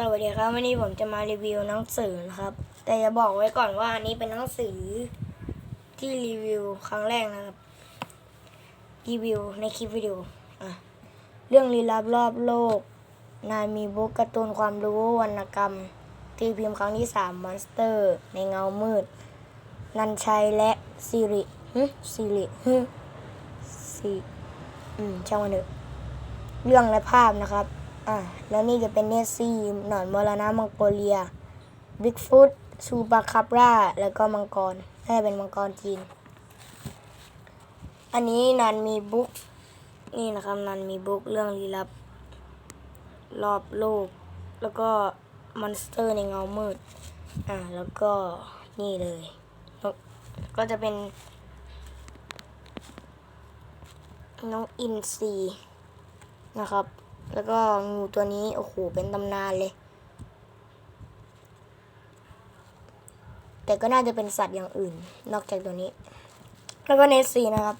สวัสดีครับวันนี้ผมจะมารีวิวหนังสือนะครับ แต่จะบอกไว้ก่อนว่าอันนี้เป็นหนังสือที่รีวิวครั้งแรกนะครับรีวิวในคลิปวิดีโออะเรื่องลี้ลับรอบโลก นายมีบุ๊กการ์ตูนความรู้วรรณกรรม ที่พิมพ์ครั้งที่สามมอนสเตอร์ ในเงามืด นันชัยและสิริฮึสิริฮึสิอืมช่างมันเถอะเรื่องและภาพนะครับ อะแล้วนี่จะเป็นเนสซี่หนอนมรณะมังโกเลียบิ๊กฟุตซูปาคาบราแล้วก็มังกรน่าจะเป็นมังกรจีน อันนี้นันมีบุ๊กนี่นะครับนันมีบุ๊กเรื่องลี้ลับ รอบโลก แล้วก็มอนสเตอร์ในเงามืด อ่าแล้วก็นี่เลยแล้วก็จะเป็นน้องอินซีนะครับ แล้วก็งูตัวนี้โอ้โหเป็นตำนานเลย แต่ก็น่าจะเป็นสัตว์อย่างอื่น นอกจากตัวนี้ แล้วก็เนสซีนะครับ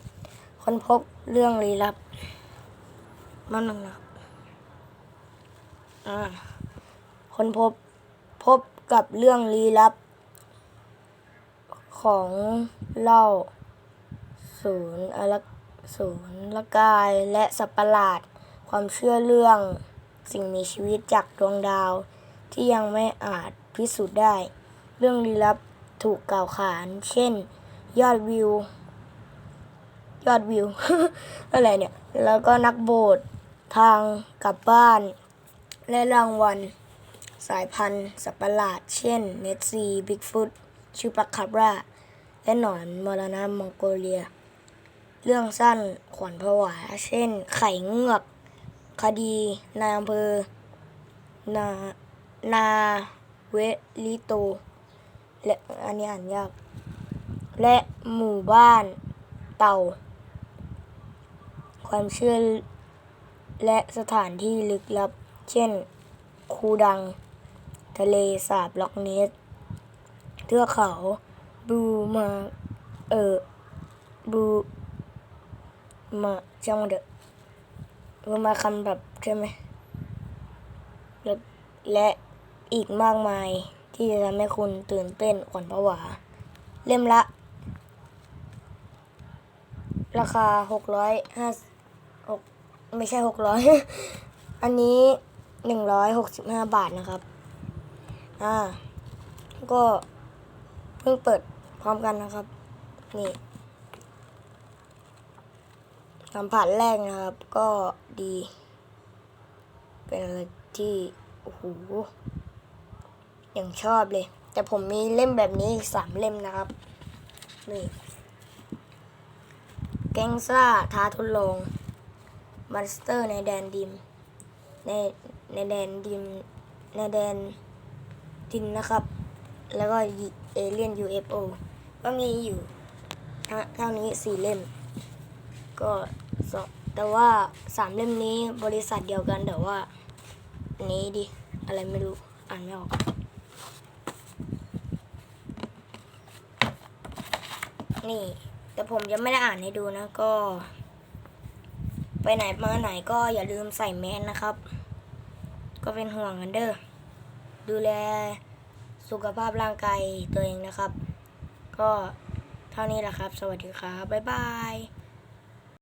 คนพบเรื่องลี้ลับนั่นหนึ่งนะอ่าคนพบพบกับเรื่องลี้ลับ ของเล่าศูนย์อลักศูนย์ละกายและสัตว์ประหลาด ความเชื่อเรื่องสิ่งมีชีวิตจากดวงดาว ที่ยังไม่อาจพิสูจน์ได้ เรื่องลี้ลับถูกกล่าวขาน เช่น ยอดวิว ยอดวิว อะไรเนี่ย แล้วก็นักโบสถ์ทางกลับบ้าน และรางวัล สายพันธุ์ สัตว์ประหลาด เช่น เนสซีบิ๊กฟุตชูปาคาบรา และหนอนมรณะมองโกเลีย เรื่องสั้นขวัญผวา เช่น ไข่เงือก คดีนายอำเภอ นานาเวลิโต และอันนี้อ่านยาก และหมู่บ้านเต่า ความเชื่อและสถานที่ลึกลับ เช่น คูดัง ทะเลสาบล็อกเนสเทือกเขาบูมา เออบูมาช่างมันเถอะ บูมาคำแบบใช่ไหมและและอีกมากมายที่จะทำให้คุณตื่นเต้นขวัญผวา เล่มละ ราคาหกร้อยห้าหกไม่ใช่หกร้อยอันนี้หนึ่งร้อยหกสิบห้าบาทนะครับ อ่า ก็เพิ่งเปิดพร้อมกันนะครับ นี่ สัมผัสแรกนะครับ ก็ดี เป็นอะไรที่โอ้โหอย่างชอบเลย แต่ผมมีเล่มแบบนี้อีกสามเล่มนะครับนี่แกงซ่าท้าทดลองมอนสเตอร์ในแดนดิม ในในแดนดิม ในแดนดินนะครับ แล้วก็เอเลียน UFO ก็มีอยู่เท่านี้สี่เล่ม ก็ แต่ว่าสามเล่มนี้บริษัทเดียวกันแต่ว่านนี้ดิ อะไรไม่รู้ อ่านไม่ออกนี่ แต่ผมยังไม่ได้อ่านให้ดูนะก็ ไปไหนมาไหนก็อย่าลืมใส่แมสนะครับ ก็เป็นห่วงกันเด้อดูแลสุขภาพร่างกายตัวเองนะครับ ก็เท่านี้แหละครับ สวัสดีครับ บ๊ายบาย